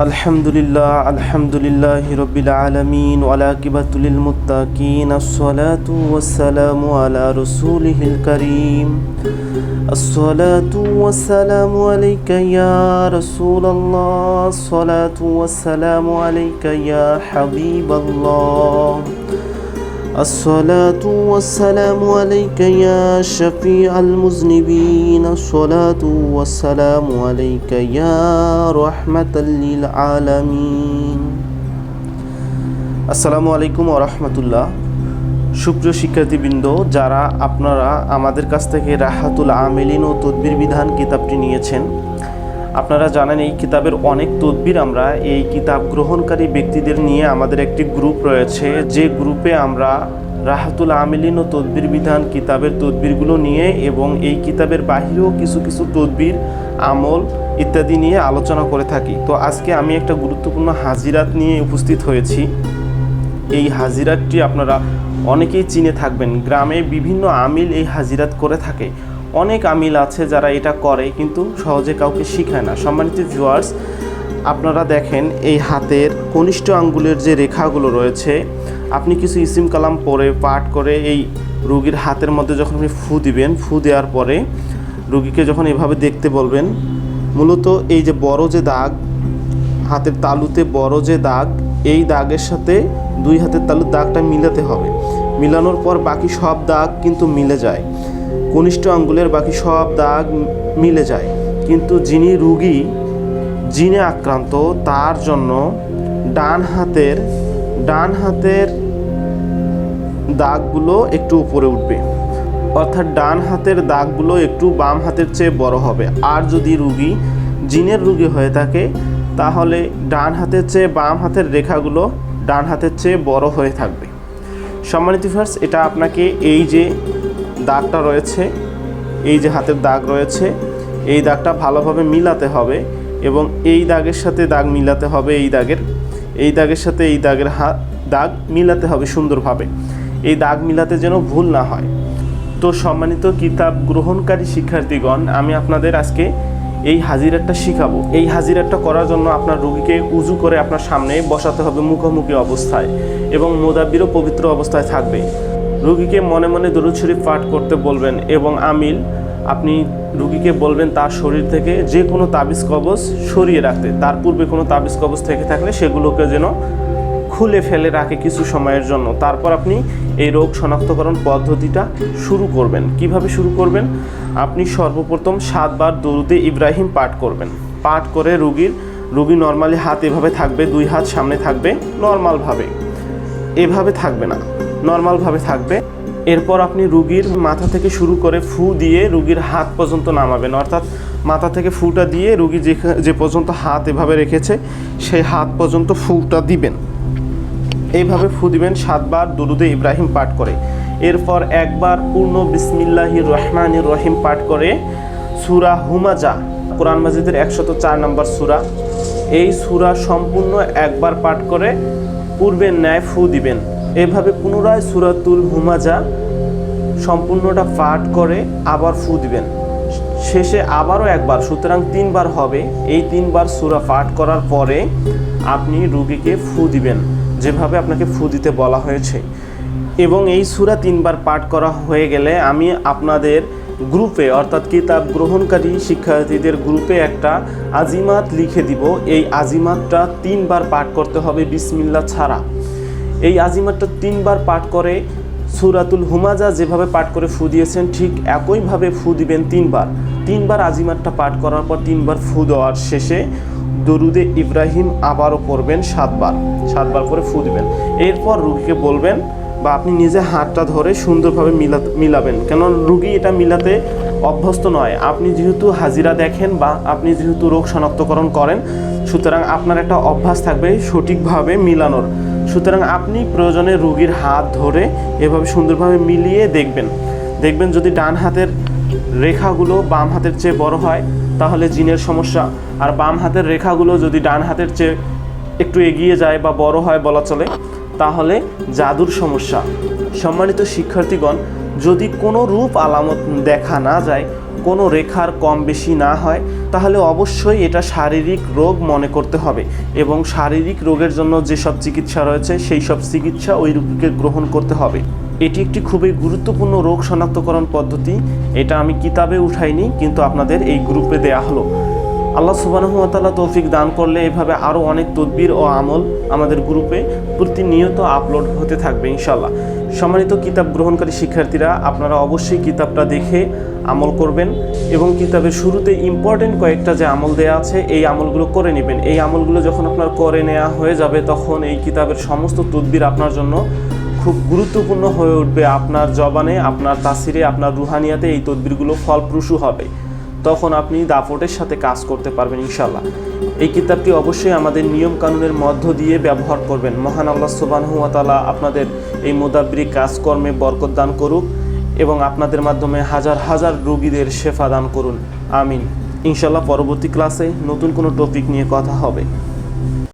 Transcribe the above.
الحمد لله الحمد لله رب العالمين والعاقبة للمتقين الصلاة والسلام على رسوله الكريم الصلاة والسلام عليك يا رسول الله الصلاة والسلام الصلاة والسلام عليك يا شفيع المذنبين الصلاة والسلام عليك يا رحمة للعالمين আসসালামু আলাইকুম ওরহমতুল্লাহ সুপ্রিয় শিক্ষার্থীবৃন্দ যারা আপনারা আমাদের কাছ থেকে রাহাতুল আমেলিন ও তদবির বিধান কিতাবটি নিয়েছেন আপনারা জানেন, এই কিতাবের অনেক তদবির আমরা এই কিতাব গ্রহণকারী ব্যক্তিদের নিয়ে আমাদের একটি গ্রুপ রয়েছে। যে গ্রুপে আমরা রাহাতুল আমিলিন ও তদবির বিধান কিতাবের তদবিরগুলো নিয়ে এবং এই কিতাবের বাহিরেও কিছু কিছু তদবির, আমল ইত্যাদি নিয়ে আলোচনা করে থাকি। তো আজকে আমি একটা গুরুত্বপূর্ণ হাজিরাত নিয়ে উপস্থিত হয়েছি। এই হাজিরাতটি আপনারা অনেকেই চিনে থাকবেন। গ্রামে বিভিন্ন আমিল এই হাজিরাত করে থাকে। অনেক আমিল আছে যারা এটা করে, কিন্তু সহজে কাউকে শিখায় না। সম্মানিত ভিউয়ার্স আপনারা দেখেন এই হাতের কনিষ্ঠ আঙ্গুলের যে রেখাগুলো রয়েছে, আপনি কিছু ইসিম কালাম পরে পাঠ করে এই রুগীর হাতের মধ্যে যখন আপনি ফু দিবেন, ফু দেওয়ার পরে রুগীকে যখন এভাবে দেখতে বলবেন, মূলত এই যে বড় যে দাগ, হাতের তালুতে বড় যে দাগ, এই দাগের সাথে দুই হাতের তালুর দাগটা মিলাতে হবে। মিলানোর পর বাকি সব দাগ কিন্তু মিলে যায়। কনিষ্ঠ আঙ্গুলের বাকি সব দাগ মিলে যায়। কিন্তু যিনি রুগী জিনে আক্রান্ত, তার জন্য ডান হাতের ডান হাতের দাগগুলো একটু উপরে উঠবে। অর্থাৎ ডান হাতের দাগগুলো একটু বাম হাতের চেয়ে বড় হবে। আর যদি রুগী জিনের রুগী হয়ে থাকে, তাহলে ডান হাতের চেয়ে বাম হাতের রেখাগুলো ডান হাতের চেয়ে বড় হয়ে থাকবে। সম্মানিত ফার্স এটা আপনাকে এই যে দাগটা রয়েছে, এই যে হাতের দাগ রয়েছে, এই দাগটা ভালোভাবে মিলাতে হবে এবং এই দাগের সাথে দাগ মিলাতে হবে এই দাগের এই দাগের সাথে এই দাগের হাত দাগ মিলাতে হবে সুন্দরভাবে। এই দাগ মিলাতে যেন ভুল না হয়। তো সম্মানিত কিতাব গ্রহণকারী শিক্ষার্থীগণ, আমি আপনাদের আজকে এই হাজিরাটা শিখাবো। এই হাজিরাটা করার জন্য আপনার রুগীকে উজু করে আপনার সামনে বসাতে হবে মুখোমুখি অবস্থায় এবং মোদাব্বিরও পবিত্র অবস্থায় থাকবে। রুগীকে মনে মনে দরুদ শরীফ পাঠ করতে বলবেন এবং আমিল, আপনি রুগীকে বলবেন তার শরীর থেকে যে কোনো তাবিজ কবজ সরিয়ে রাখতে। তার পূর্বে কোনো তাবিজ কবজ থেকে থাকলে সেগুলোকে যেন খুলে ফেলে রাখে কিছু সময়ের জন্য। তারপর আপনি এই রোগ শনাক্তকরণ পদ্ধতিটা শুরু করবেন। কীভাবে শুরু করবেন? আপনি সর্বপ্রথম সাতবার দরুদে ইব্রাহিম পাঠ করবেন। পাঠ করে রুগীর, রুগী নর্মালি হাত এভাবে থাকবে, দুই হাত সামনে থাকবে, নর্মালভাবে। এভাবে থাকবে না। নর্মালভাবে থাকবে। এরপর আপনি রুগীর মাথা থেকে শুরু করে ফু দিয়ে রুগীর হাত পর্যন্ত নামাবেন। অর্থাৎ মাথা থেকে ফুটা দিয়ে রুগী যে যে পর্যন্ত হাত এভাবে রেখেছে, সেই হাত পর্যন্ত ফুটা দিবেন। এইভাবে ফু দিবেন সাতবার দুরুদে ইব্রাহিম পাঠ করে। এরপর একবার পূর্ণ বিসমিল্লাহি রহমান রহিম পাঠ করে সুরা হুমাজা, কোরআন মাজিদের একশত চার নম্বর সুরা। এই সুরা সম্পূর্ণ একবার পাঠ করে পূর্বের ন্যায় ফু দিবেন। এভাবে পুনরায় সুরাতুল হুমাজা সম্পূর্ণটা পাঠ করে আবার ফু দিবেন। শেষে আবারও একবার, সুতরাং তিনবার হবে। এই তিনবার সুরা পাঠ করার পরে আপনি রুগীকে ফু দিবেন, যেভাবে আপনাকে ফু দিতে বলা হয়েছে। এবং এই সুরা তিনবার পাঠ করা হয়ে গেলে আমি আপনাদের গ্রুপে, অর্থাৎ কিতাব গ্রহণকারী শিক্ষার্থীদের গ্রুপে একটা আজিমাত লিখে দিব। এই আজিমাতটা তিনবার পাঠ করতে হবে বিসমিল্লা ছাড়া। এই আজিমাতটা তিনবার পাঠ করে সুরাতুল হুমাজা যেভাবে পাঠ করে ফু দিয়েছেন, ঠিক একইভাবে ফু দিবেন তিনবার। তিনবার আজিমাতটা পাঠ করার পর তিনবার ফু দেওয়ার শেষে দরুদে ইব্রাহিম আবারও পড়বেন সাতবার। সাতবার করে ফু দিবেন। এরপর রুগীকে বলবেন, বা আপনি নিজে হাতটা ধরে সুন্দরভাবে মিলা, মিলাবেন। কেন রুগী এটা মিলাতে অভ্যস্ত নয়। আপনি যেহেতু হাজিরা দেখেন বা আপনি যেহেতু রোগ শনাক্তকরণ করেন, সুতরাং আপনার একটা অভ্যাস থাকবে সঠিকভাবে মিলানোর। সুতরাং আপনি প্রয়োজনে রুগীর হাত ধরে এভাবে সুন্দরভাবে মিলিয়ে দেখবেন। দেখবেন যদি ডান হাতের রেখাগুলো বাম হাতের চেয়ে বড় হয়, তাহলে জিনের সমস্যা। আর বাম হাতের রেখাগুলো যদি ডান হাতের চেয়ে একটু এগিয়ে যায় বা বড় হয় বলা চলে, তাহলে জাদুর সমস্যা। সম্মানিত শিক্ষার্থীগণ, যদি কোনো রূপ আলামত দেখা না যায় কোনো রেখার কম বেশি না হয়, তাহলে অবশ্যই এটা শারীরিক রোগ মনে করতে হবে। এবং শারীরিক রোগের জন্য যেসব চিকিৎসা রয়েছে সেই সব চিকিৎসা ওই রোগীকে গ্রহণ করতে হবে। এটি একটি খুবই গুরুত্বপূর্ণ রোগ শনাক্তকরণ পদ্ধতি। এটা আমি কিতাবে উঠাইনি, কিন্তু আপনাদের এই গ্রুপে দেয়া হলো। আল্লাহ সুবানহতাল্লাহ তৌফিক দান করলে এভাবে আরও অনেক তদবির ও আমল আমাদের গ্রুপে প্রতিনিয়ত আপলোড হতে থাকবে ইনশাল্লাহ সম্মানিত কিতাব গ্রহণকারী শিক্ষার্থীরা, আপনারা অবশ্যই কিতাবটা দেখে আমল করবেন এবং কিতাবের শুরুতে ইম্পর্টেন্ট কয়েকটা যে আমল দেয়া আছে, এই আমলগুলো করে নেবেন। এই আমলগুলো যখন আপনার করে নেওয়া হয়ে যাবে, তখন এই কিতাবের সমস্ত তদবির আপনার জন্য খুব গুরুত্বপূর্ণ হয়ে উঠবে। আপনার জবানে, আপনার তাসিরে, আপনার রুহানিয়াতে এই তদবিরগুলো ফলপ্রসূ হবে। তখন আপনি দাপটের সাথে কাজ করতে পারবেন ইনশাল্লাহ এই কিতাবটি অবশ্যই আমাদের নিয়ম কানুনের মধ্য দিয়ে ব্যবহার করবেন। মহান আল্লাহ সুবানহুয়াতালা আপনাদের এই মোদাব্রিক কাজকর্মে বরকত দান করুক। এবং আপনাদের মাধ্যমে হাজার হাজার রোগীদের শেফা দান করুন। আমিন। ইনশাল্লাহ পরবর্তী ক্লাসে নতুন কোনো টপিক নিয়ে কথা হবে।